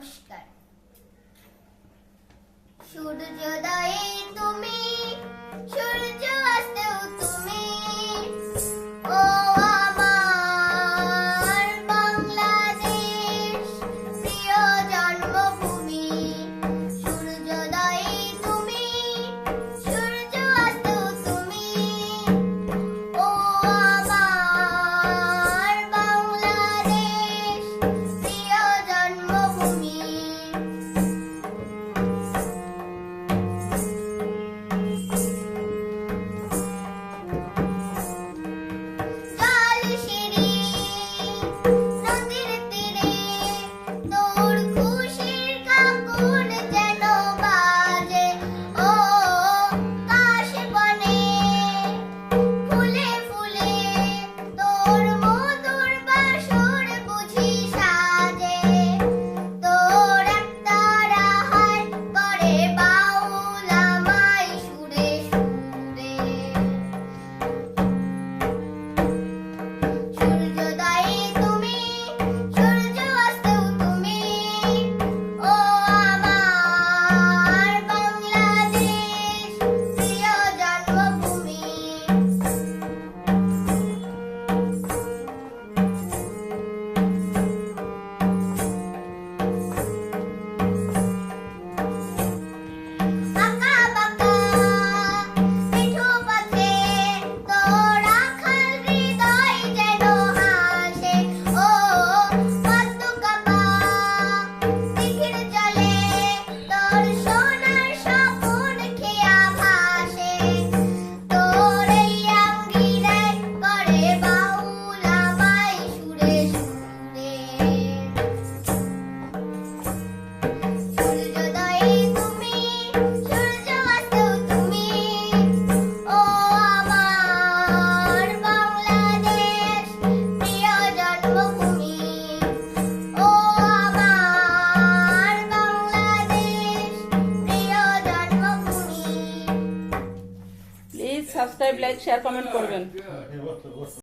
নমস্কার। সূর্যোদয়ে subscribe like share comment করবেন।